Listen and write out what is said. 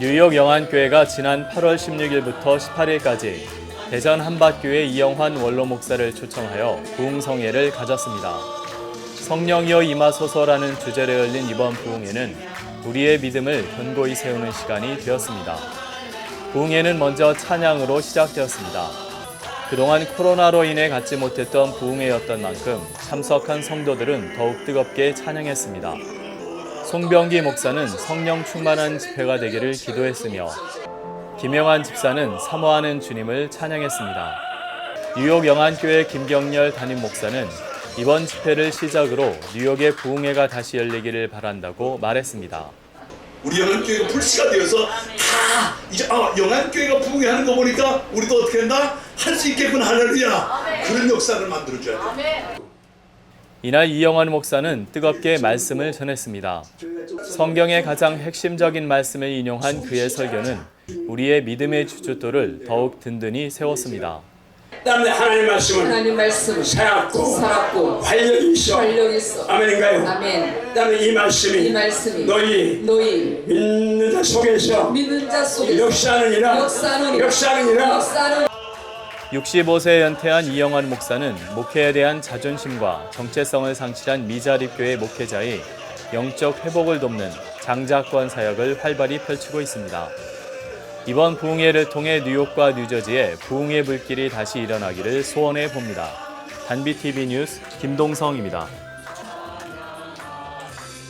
뉴욕 영안교회가 지난 8월 16일부터 18일까지 대전 한밭교회 이영환 원로 목사를 초청하여 부흥성회를 가졌습니다. 성령이여 임하소서라는 주제로 열린 이번 부흥회는 우리의 믿음을 견고히 세우는 시간이 되었습니다. 부흥회는 먼저 찬양으로 시작되었습니다. 그동안 코로나로 인해 갖지 못했던 부흥회였던 만큼 참석한 성도들은 더욱 뜨겁게 찬양했습니다. 송병기 목사는 성령 충만한 집회가 되기를 기도했으며 김영환 집사는 사모하는 주님을 찬양했습니다. 뉴욕 영안교회 김경렬 담임 목사는 이번 집회를 시작으로 뉴욕의 부흥회가 다시 열리기를 바란다고 말했습니다. 우리 영안교회가 불씨가 되어서 다 이제 아 영안교회가 부흥하는 거 보니까 우리도 어떻게 한다? 할수 있겠구나 할렐루야 그런 역사를 만들어줘야 돼 이날 이영환 목사는 뜨겁게 말씀을 전했습니다. 성경의 가장 핵심적인 말씀을 인용한 그의 설교는 우리의 믿음의 주춧돌을 더욱 든든히 세웠습니다. 때문에 하나님 말씀은 하나님 말씀은 살았고 살았고 활력이 있어 활력 있어. 아멘인가요? 아멘. 때문에 이 말씀이 이 말씀이 너희 너희 믿는 자 속에서 믿는 자 속에 역사하느니라 역사하느니라. 역사하느니라 65세 연퇴한 이영환 목사는 목회에 대한 자존심과 정체성을 상실한 미자립교회 목회자의 영적 회복을 돕는 장자권 사역을 활발히 펼치고 있습니다. 이번 부흥회를 통해 뉴욕과 뉴저지에 부흥의 불길이 다시 일어나기를 소원해 봅니다. 단비TV 뉴스 김동성입니다.